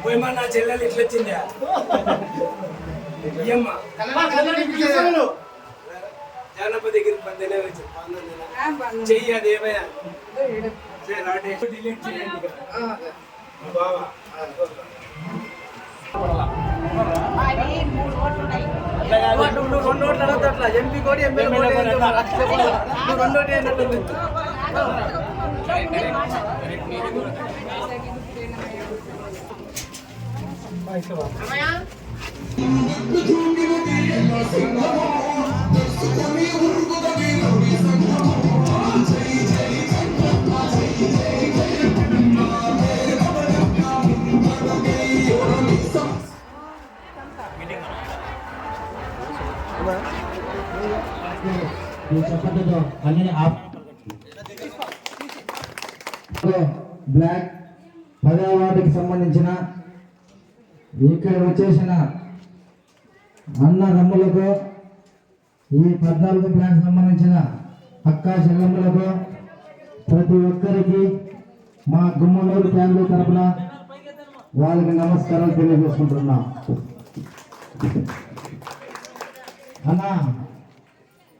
వాడా పోయి మా నా చెల్లెలు ఇట్లా వచ్చింది ఏమ్మ జానపద దగ్గర పందెలే వచ్చి చెయ్యి అది. డిలీట్ చేయండి రెండు అడగద్దు అట్లా ఎంపీ కోటి ఎమ్మెల్యే? నువ్వు రెండు ఈ చప్పట్లతో అన్ని ఆప్ బ్లాక్ పదవ వార్డుకి సంబంధించిన ఇక్కడ వచ్చేసిన అన్నదమ్ములకు ఈ పద్నాలుగు ప్లాన్ సంబంధించిన అక్కా చెల్లెమ్మలకు ప్రతి ఒక్కరికి మా గుమ్మలూరు ఫ్యామిలీ తరపున వాళ్ళకి నమస్కారం తెలియజేసుకుంటున్నా. అన్నా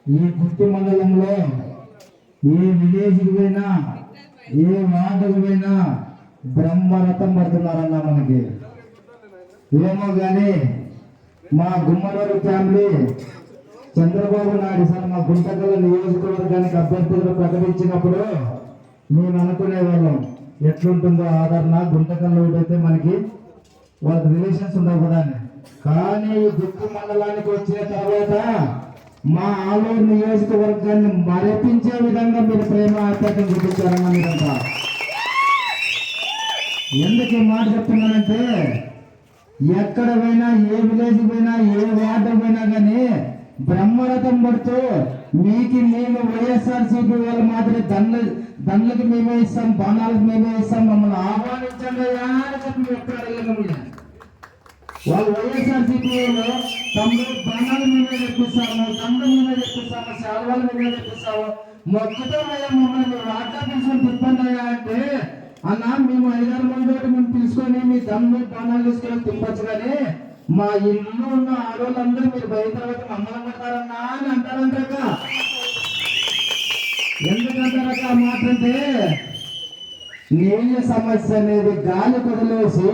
ఈ గుర్తి మండలంలో ఏ విలేజ్కి పోయినా ఏ వార్డుకు పోయినా బ్రహ్మరథం పడుతున్నారన్న మనకి. ఏమో కానీ మా గుమ్మలూరు ఫ్యామిలీ చంద్రబాబు నాయుడు సార్ మా గుంటకల నియోజకవర్గానికి అభ్యర్థులు ప్రకటించినప్పుడు మేము అనుకునేవాళ్ళం ఎట్లుంటుందో ఆదరణ గుంటకల్లో అయితే మనకి వాళ్ళ రిలేషన్స్ ఉండవు కదా అని. కానీ దుక్కు మండలానికి వచ్చిన తర్వాత మా ఆలూరు నియోజకవర్గాన్ని మరపించే విధంగా మీరు ప్రేమ ఆప్యాయతను చూపించారన్న మీరంతా. ఎందుకు ఈ మాట చెప్తున్నానంటే ఎక్కడ పోయినా ఏ విలేజ్ పోయినా ఏ వార్డు పోయినా కానీ బ్రహ్మరథం పడుతూ మీకు మేము వైఎస్ఆర్ సిపి వాళ్ళు మాదిరి దండ దండలకు మేమే ఇస్తాం బాణాలకు మేమే ఇస్తాం మమ్మల్ని ఆహ్వానించండి అని చెప్పి మేము వాళ్ళు వైఎస్ఆర్ సిపిలో తమ్ముడు బాణాలు మేమే తెప్పిస్తాము దండం మేమే తెప్పిస్తాము శాల్వాలు మేమే తెప్పిస్తాము మొక్కుతో మమ్మల్ని మీరు వాటా తిప్పండి అయ్యా అంటే అన్న మేము ఐదారు మంది మేము తీసుకొని మీ దమ్ము బాణాలు తీసుకొని తిప్పచ్చు కానీ మా ఇల్లు ఉన్న ఆడవాళ్ళందరూ మీరు బయట తర్వాత మమ్మల్ని పడతారన్నా అని అంటారంటాక ఎందుకంటారక్క మాట అంటే నీళ్ళ సమస్య అనేది గాలి కుదలేసి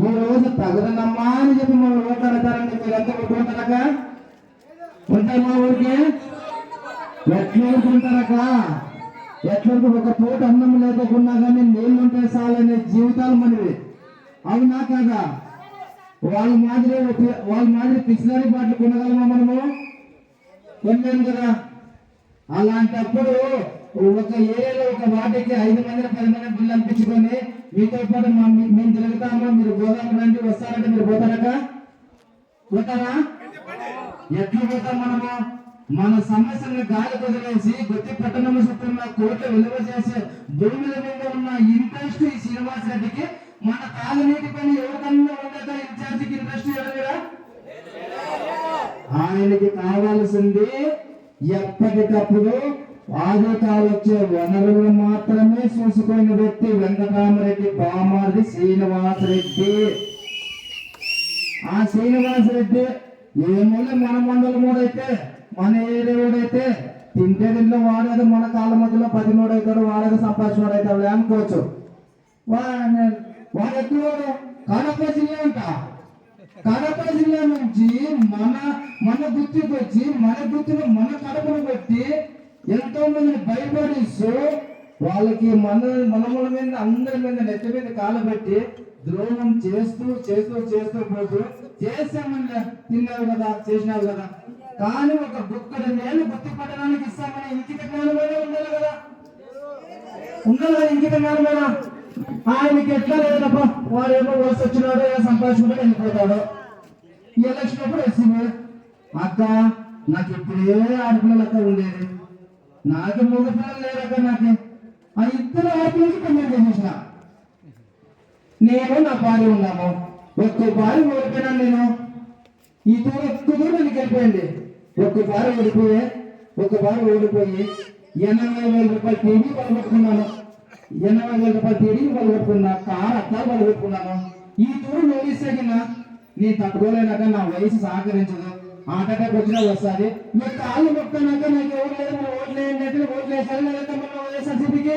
ఈ రోజు తగదనమ్మా అని చెప్పి మమ్మల్ని ఓట్లాడతారండి మీరంతా కొట్టుకుంటారక ఉంటారు మా ఊరికి? ఎట్లా ఊరుకుంటారక ఎట్లా ఒక పూట అన్నం లేకుండా కానీ నీళ్ళు జీవితాలు మనవి. అవునా కాదా? వాళ్ళ మాదిరి వాళ్ళ మాదిరి పిచ్చిదారి బాటలు కొనగలమా మనము? కొనలేము కదా? అలాంటప్పుడు ఒక ఏరియాలో ఒక వాటికి ఐదు మంది పది మంది బిల్లు అనిపించుకొని మీతో పాటు మేము తిరుగుతాము మీరు గోదాము రండి వస్తారంటే మీరు పోతారక పోతారా? ఎట్లా పోతాం మనము? మన సమస్యలను గాలి వదిలేసి గొత్తి పట్టణము చుట్టూ ఉన్న విలువ చేసే భూముల మీద ఉన్న ఇంట్రెస్ట్ ఈ శ్రీనివాస్ రెడ్డికి. మన తాగునీటి పని ఎవరికన్నా ఉండక ఇన్ఛార్జికి ఇంట్రెస్ట్ ఎవరు ఆయనకి కావాల్సింది ఎప్పటికప్పుడు ఆదేశాలు వచ్చే వనరులు మాత్రమే చూసుకుని వ్యక్తి వెంకటరామరెడ్డి శ్రీనివాస్ రెడ్డి. ఆ శ్రీనివాసరెడ్డి ఏ మూల మన మండలం మూడైతే మన ఏరియా తింటే దీంట్లో వాడేది మన కాళ్ళ మధ్యలో పది మూడు అవుతాడు వాడేది సంపాదించిన వాడు అవుతాడు అనుకోవచ్చు. వా- వాడు ఎక్కువ కడప జిల్లా అంట మన మన గుర్తుకు వచ్చి మన గుర్తును మన కడపను పెట్టి ఎంతో మందిని భయపడిస్తూ వాళ్ళకి మన మనముల మీద అందరి మీద నెత్తి మీద కాలు పెట్టి ద్రోహం చేస్తూ చేస్తూ చేస్తూ పోతూ చేసామని తిన్నారు కదా చేసినారు కదా. కానీ ఒక గుక్కడి నేను గుర్తుపట్టడానికి ఇస్తామని ఇంకిత జ్ఞానమైన ఉండాలి కదా. ఉండాలి కదా ఇంకిత జ్ఞానమైన ఆయనకి ఎట్లా లేదప్ప? వాడేమో వలస వచ్చినాడో ఏదో సంపాదించుకుంటే వెళ్ళిపోతాడు. ఈ ఎలక్షన్ అప్పుడు వేసింది అక్క నాకు ఇప్పుడే ఆడపిల్లలక్క ఉండేది. నాకు మూడు పిల్లలు లేరక్క నాకు. ఆ ఇద్దరు ఆడపిల్లలకి పెళ్ళి చేసేసిన. నేను నా భార్య ఉన్నాము. ఒక్క భార్య ఓడిపోయినా నేను? ఈ దూరం ఎక్కువ దూరం వెళ్ళిపోయింది. ఒక్క ఓడిపోయే ఓడిపోయి ఒక్క ఓడిపోయి ఎనభై వేల రూపాయలు టీవీ వాళ్ళు పెట్టుకున్నాను ఎనభై వేల రూపాయలు టీవీ వాళ్ళు పెట్టుకున్నా కారు అట్లా వాళ్ళు పెట్టుకున్నాను ఈ దూరం నోటీసాగిన నీ తట్టుకోలేనాక నా వయసు సహకరించదు. హార్ట్ అటాక్ వచ్చినా వస్తుంది. మీ కాళ్ళు మొక్కనాక నాకు ఎవరు లేదు మన ఓట్లు వేయండి అంటే ఓట్లు వేసారు లేదంటే మన వైఎస్ఆర్సీపీకి?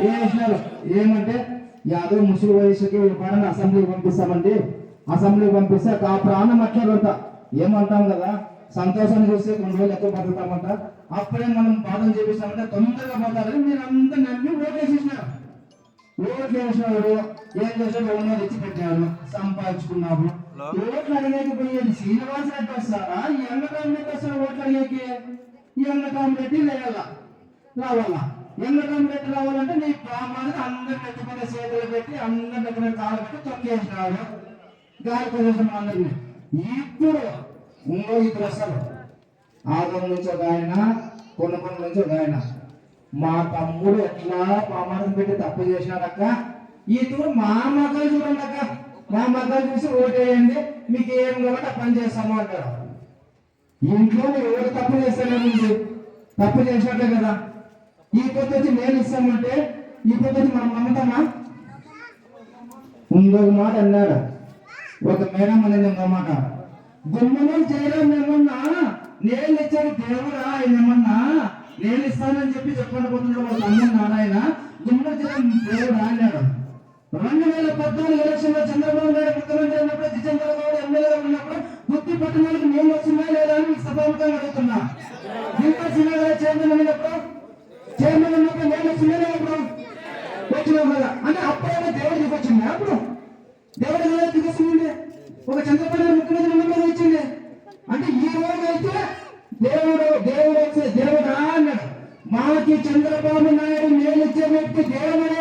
వేసినారు ఏమంటే యాదవ్ ముసలి వయసుకి పడని అసెంబ్లీకి పంపిస్తామండి. అసెంబ్లీకి పంపిస్తే ఆ ప్రాణం అట్లా ఏమంటాం కదా? సంతోషాన్ని చూస్తే కొన్ని రోజులు ఎక్కువ బతుకుతామంట. అప్పుడే మనం బాధలు చేపిస్తామంటే తొందరగా పోతారని మీరు అంతా నమ్మి ఓట్లేసేసినారు ఓట్లు వేసినారు ఏం చేసాడు ఉన్నది ఇచ్చి పెట్టారు సంపాదించుకున్నారు ఓట్లు అడిగేకి పోయేది శ్రీనివాస్ రెడ్డి వస్తారా? ఈ ఎంగకాం రెడ్డి వస్తారా ఓట్లు అడిగేకి? ఈ ఎంగకాం రెడ్డి లేయాల రావాలా? ఎంగకాం రెడ్డి రావాలంటే నీ బ్రాహ్మణుడు అందరిని ఎత్తుకునే చేతులు పెట్టి అందరిని ఎత్తుకునే కాలు పెట్టి తొక్కేసినాడు గాలి ప్రదేశం అందరిని. ఇప్పుడు మూడో ఇద్దరు వస్తారు ఆగం నుంచి ఒక ఆయన కొనుగోలు నుంచి ఒక ఆయన. మా తమ్ముడు ఎట్లా ప్రమాదం పెట్టి తప్పు చేసినాడక్క? ఈ తూరు మా మగ్గలు చూడండి అక్క మా మగ్గలు చూసి ఓటేయండి మీకు ఏం కాబట్టి పని చేస్తాము అంటారు. ఇంట్లో ఎవరు తప్పు చేస్తారేముంది తప్పు చేసినట్టే కదా. ఈ పద్ధతి నేను ఇస్తామంటే ఈ పద్ధతి మనం నమ్ముతామా? ఇంకొక మాట అన్నాడు. ఒక మేడం అనేది ఇంకో మాట. గుమ్మను చేయడం ఏమన్నా నేను ఇచ్చాను దేవుడా ఆయన ఏమన్నా నేను ఇస్తానని చెప్పి చెప్పకపోతున్నాడు వాళ్ళ తమ్ముడు నారాయణ. గుమ్మను చేయడం దేవుడా అన్నాడు. రెండు వేల పద్నాలుగు ఎలక్షన్లో చంద్రబాబు నాయుడు ముఖ్యమంత్రి అయినప్పుడు జితేంద్ర గౌడ్ ఎమ్మెల్యేగా ఉన్నప్పుడు గుర్తు పట్టణానికి మేము వచ్చిందా లేదా అని మీకు సభాముఖంగా అడుగుతున్నా. దీంతో సినిమా చైర్మన్ అయినప్పుడు చైర్మన్ ఉన్నప్పుడు నేను వచ్చిందా అప్పుడు వచ్చినావు కదా అంటే అప్పుడైనా దేవుడు దిగొచ్చిందా అప్పుడు దేవుడు ఎలా దిగొచ్చింది ఒక చంద్రబాబు నాయుడు ముఖ్యమంత్రి నమ్మకం వచ్చింది అంటే ఈ రోజు అయితే దేవుడు దేవుడు వచ్చే దేవుడా అన్నాడు. మాకి చంద్రబాబు నాయుడు మేలిచ్చే వ్యక్తి దేవుడే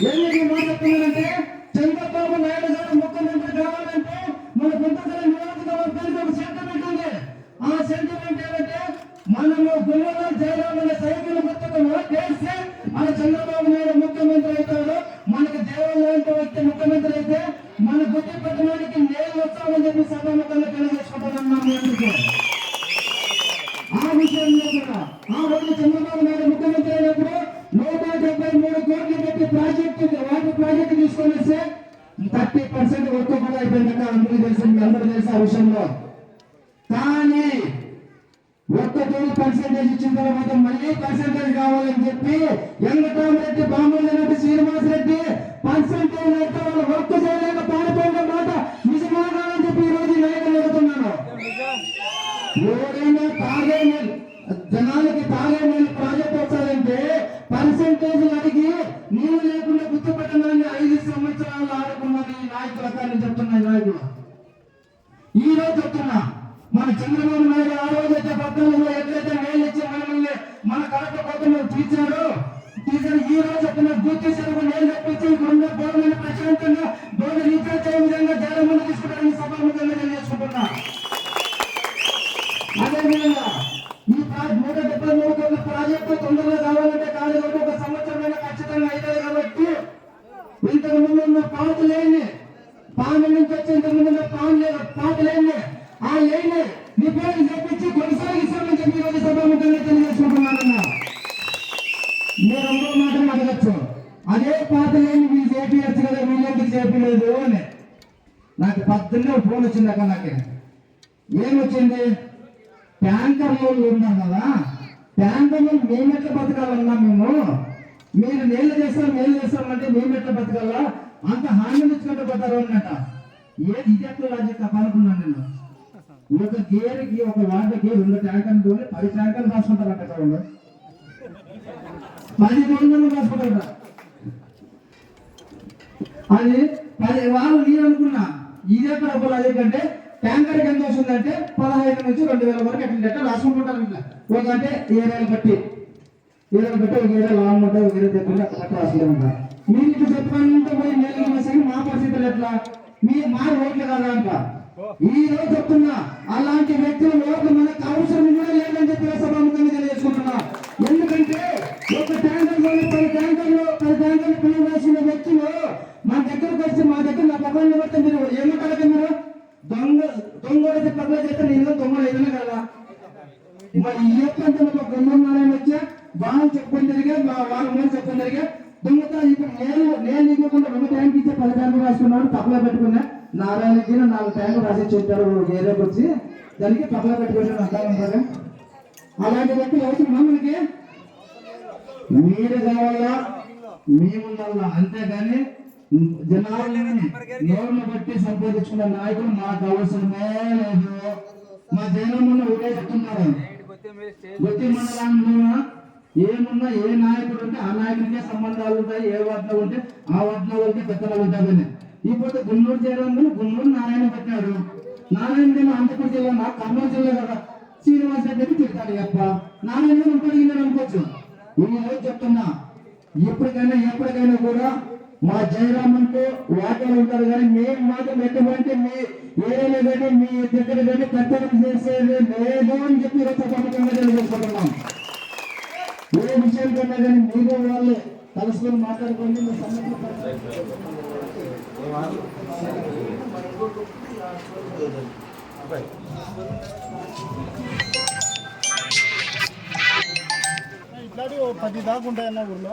ఎందుకు ఈ మాట చెప్తున్నానంటే చంద్రబాబు నాయుడు గారు ముఖ్యమంత్రి కావాలంటే మన గుంటకల నియోజకవర్గానికి ఒక సెంటిమెంట్ ఉంది ఆ సెంటిమెంట్ ఏమంటే మనము గుమ్మలో జయరాం అనే సైకిల్ గుర్తుకు ఓటేస్తే మన చంద్రబాబు నాయుడు ముఖ్యమంత్రి అవుతాడు మనకి దేవుడు లాంటి వ్యక్తి ముఖ్యమంత్రి అయితే మన గుర్తి పట్టణానికి నేను వచ్చామని చెప్పి సభాముఖంగా తెలియజేసుకుంటున్నాను మీ అందరికీ. ఆ విషయంలో కూడా ఆ రోజు చంద్రబాబు నాయుడు ముఖ్యమంత్రి అయినప్పుడు నూట డెబ్బై మూడు కోట్లు పెట్టి ప్రాజెక్టు వాటర్ ప్రాజెక్ట్ తీసుకొని వస్తే థర్టీ పర్సెంట్ వర్క్ కూడా అయిపోయిందట. అందరూ తెలుసు అందరూ తెలుసు ఆ విషయంలో. కానీ ఒక్క తొలి పర్సెంటేజ్ ఇచ్చిన తర్వాత మళ్ళీ పర్సెంటేజ్ కావాలని చెప్పి వెంకటరామరెడ్డి బామ్మరెడ్డి శ్రీనివాస్ రెడ్డి పర్సెంటేజ్ అయితే వాళ్ళు వర్క్ చేయలేక పాడిపోయిన మాట నిజమా కాదని చెప్పి ఈ రోజు నాయకులు ఎదుగుతున్నాను ఎవరైనా తాగే జనాలకి తాగే ఈ రోజు చెప్తున్నా మన చంద్రబాబు నాయుడు ఆ రోజు అయితే పద్నాలుగులో ఎట్లయితే మేలు ఇచ్చి మనల్ని మన కడప కొత్తలో తీర్చాడు. తీసిన ఈ రోజు చెప్తున్న గుర్తి సెలవు నేను తెప్పించి ఇక్కడ ఉన్న బోర్డులను ప్రశాంతంగా బోర్డు రీఛార్జ్ అయ్యే విధంగా జగన్మోహన్ తీసుకుంటారని సభాముఖంగా తెలియజేసుకుంటున్నా అదేవిధంగా ఈ నూట డెబ్బై మూడు కోట్ల ప్రాజెక్టు తొందరగా కావాలంటే కాదు కాబట్టి ఒక సంవత్సరమైన ఖచ్చితంగా అవుతుంది కాబట్టి ఇంతకు ముందు ఉన్న పాత లేని పాన్ నుంచి వచ్చి ఇంతకు ముందు ఉన్న పాన్ లేదు పాత లేని ఆ లేని నీ పేరు చెప్పించి కొనసాగిస్తామని చెప్పి ఈరోజు సభ పద్దెనిమిది ఒక ఫోన్ వచ్చింది అక్కడ నాకు ఏమొచ్చింది ట్యాంకర్ వాళ్ళు ఉన్నారు కదా ట్యాంకర్ వాళ్ళు మేము ఎట్లా బతకాలన్నా మేము మీరు నీళ్ళు చేస్తారు మేలు చేస్తామంటే మేము ఎట్లా బతకాలా? అంత హామీ తెచ్చుకుంటూ పోతారు అన్నట ఏది ఇది ఎట్లా లాజిక్ అనుకున్నాను నేను? ఒక గేర్కి ఒక వాటకి రెండు ట్యాంకర్లు తోలి పది ట్యాంకర్లు రాసుకుంటారంట చూడండి పది రోజులు రాసుకుంటారట అది పది వాళ్ళు నేను అనుకున్నా ఇదే ఒక అదే అంటే ట్యాంకర్ ఎంత వస్తుందంటే పదహైదు నుంచి రెండు వేల వరకు ఎట్లా లెక్క రాసుకుంటారు ఇట్లా ఒక అంటే ఏరియాలు బట్టి ఏరియాలు బట్టి ఒక ఏరియా లాంగ్ ఉంటుంది ఒక ఏరియా దగ్గర అట్లా రాసుకుంటారు మీరు ఇట్లా చెప్పుకుంటూ పోయి నెలలు వేసరికి మా పరిస్థితులు ఎట్లా మీ మా ఓట్లు కదా అంట ఈ రోజు చెప్తున్నా అలాంటి వ్యక్తుల ఓట్లు మనకు అవసరం కూడా లేదని చెప్పి సభాముఖంగా తెలియజేసుకుంటున్నా ఎందుకంటే ఒక ట్యాంకర్లో పది ట్యాంకర్లు పది ట్యాంకర్లు పిల్లలు వేసిన వ్యక్తులు మా దగ్గరకు వచ్చి మా దగ్గర నా పక్కన నిలబడితే మీరు ఏమంటారు మీరు దొంగ దొంగ అయితే పక్కన చేస్తే నేను దొంగ ఏదైనా కదా మరి ఈ యొక్క ఒక గంధం వచ్చా బాగా వాళ్ళ ముందు చెప్పుకొని జరిగా దొంగత ఇప్పుడు నేను నేను ఇవ్వకుండా రెండు ట్యాంక్ ఇచ్చే పది ట్యాంకులు రాసుకున్నాడు. పక్కన పెట్టుకున్నా. నారాయణకి నాలుగు ట్యాంకులు రాసి చెప్పారు ఏరియాకి వచ్చి. దానికి పక్కన పెట్టుకున్నాను అంతా ఉంటారు. అలాంటి వ్యక్తులు అవసరమా మనకి మీరు కావాలా మేముండాలా అంతేగాని జనాలని నోరును బట్టి సంపాదించుకున్న నాయకులు మాకు అవసరమే లేదు. మా జనమున్న ఊరే చెప్తున్నారు గొత్తి మండలంలో ఏమున్నా ఏ నాయకుడు ఉంటే ఆ నాయకుడికే సంబంధాలు ఉంటాయి ఏ వాటిలో ఉంటే ఆ వాటిలో ఉంటే పెత్తనాలు ఉంటాయని ఇప్పుడు గున్నూరు జయరాము గున్నూరు నారాయణ పెట్టాడు. నారాయణ జిల్లా అనంతపురం జిల్లా నా కర్నూలు జిల్లా కదా. శ్రీనివాస్ రెడ్డికి తిడతాడు అప్ప. నారాయణ ఉంటాడు అనుకోవచ్చు. ఈరోజు చెప్తున్నా ఎప్పటికైనా ఎప్పటికైనా కూడా మా జయరామ్ అంటూ వాటాలు ఉంటారు కానీ మేము మాత్రం ఎటువంటి మీ ఏరియాలో కానీ మీ దగ్గర కానీ కట్టడం చేసేది లేదు అని చెప్పి ఈరోజు సభాముఖంగా తెలియజేసుకుంటున్నాం. ఏ విషయం కన్నా కానీ మీరు వాళ్ళే కలుసుకొని మాట్లాడుకోండి మీ సమస్యలు ఇట్లాంటివి పది దాకా ఉంటాయన్న ఊర్లో.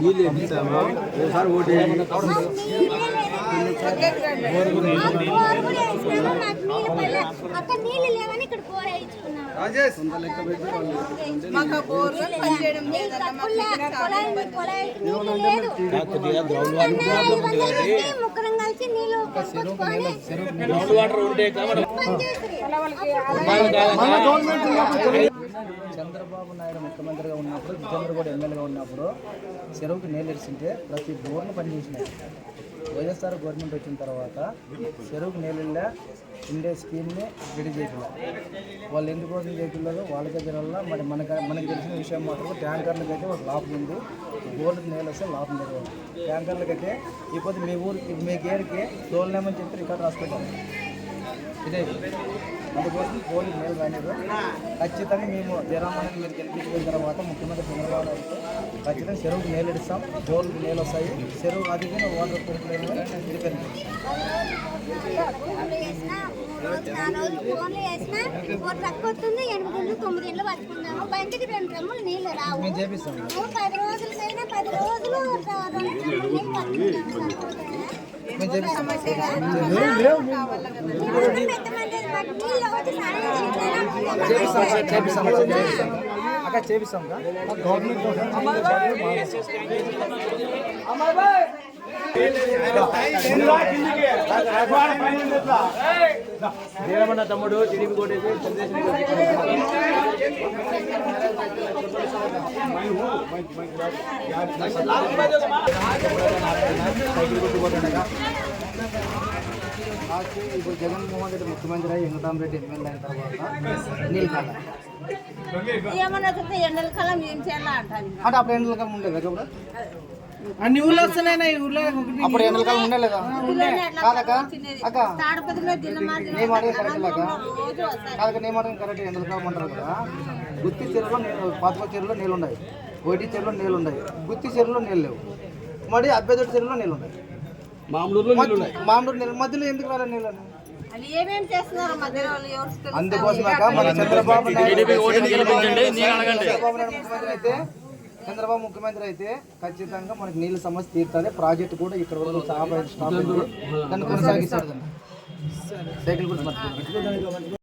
నీళ్ళు కూర వేయించుకున్నాం ముగ్గురం కలిసి నీళ్ళు గ్రౌండ్ వాటర్ ఉంటే చంద్రబాబు నాయుడు ముఖ్యమంత్రిగా ఉన్నప్పుడు చంద్రబాబు ఎమ్మెల్యేగా ఉన్నప్పుడు చెరువుకి నీళ్ళు ఇచ్చింటే ప్రతి బోర్ను పనిచేసినాయి. వైఎస్ఆర్ గవర్నమెంట్ వచ్చిన తర్వాత చెరుకు నీళ్ళ ఉండే స్కీమ్ని రెడీ చేయాలి వాళ్ళు ఎందుకోసం చేయట్లేదు వాళ్ళ దగ్గర మరి మనకు మనకు తెలిసిన విషయం మాత్రం ట్యాంకర్లకి అయితే ఒక లాభం ఉంది. గోల్డ్ నీళ్ళు వస్తే లాభం లేదు. ట్యాంకర్లకి అయితే ఇప్పుడు మీ ఊరికి మీ గేర్కి తోలనేమని చెప్పి రికార్డు రాసుకుంటాం ఇదే. అందుకోసం పోలీసు మేలు రానివ్వరు ఖచ్చితంగా మేము జరామాన్ని మీరు గెలిపించుకున్న తర్వాత ముఖ్యమంత్రి చంద్రబాబు నాయుడు ఖచ్చితంగా చెరువుకి నీళ్ళు ఇస్తాం. బోర్లకు నీళ్ళు వస్తాయి. చెరువు అది వాటర్ రావు మేము చేపిస్తాం. పది రోజులకైనా పది రోజులు ఒక చేపిస్తాం అక్కడ చేపిస్తాం గవర్నమెంట్ తమ్ముడు తమ్ముడు కొట్టేసి కోటేసి తెలుగుదేశం ఇప్పుడు జగన్మోహన్ రెడ్డి ముఖ్యమంత్రి అయ్యి వెంకటరామరెడ్డి ఎమ్మెల్యే అయిన తర్వాత నీళ్ళు ఏమన్నా చెప్తే ఎండల కాలం ఏం చేయాలంటే అంటే అప్పుడు ఎండల కాలం ఉండేది అప్పుడు అన్ని ఊర్లో వస్తున్నాయి ఒకటి అప్పుడు ఎండలకాలం ఉండే లేదా? కాదక్క? అక్క? మాట కరెక్ట్ లేక? రోజు వస్తాయి. కాదక్క నేను మాట కరెక్ట్. ఎండలకాలం అంటారు కదా? గుత్తి చెరువులో నీళ్ళు పాతక చెరువులో నీళ్ళు ఉన్నాయి. కోటి చెరువులో నీళ్ళు ఉన్నాయి. గుత్తి చెరువులో నీళ్ళు లేవు. మరి అబ్బేదొడ్డి చెరువులో నీళ్ళు ఉన్నాయి. మామూలులో మామూలు నీళ్ళు మధ్యలో ఎందుకు రాలే నీళ్ళు అది ఏమేం చేస్తున్నారు మధ్యలో వాళ్ళు ఎవరు తెలుసు? అందుకోసమేక మన చంద్రబాబు నాయుడు చంద్రబాబు ముఖ్యమంత్రి అయితే ఖచ్చితంగా మనకి నీళ్ళ సమస్య తీరుతుంది ప్రాజెక్ట్ కూడా ఇక్కడ వరకు స్టాప్ దాన్ని. సైకిల్ మర్చిపోయింది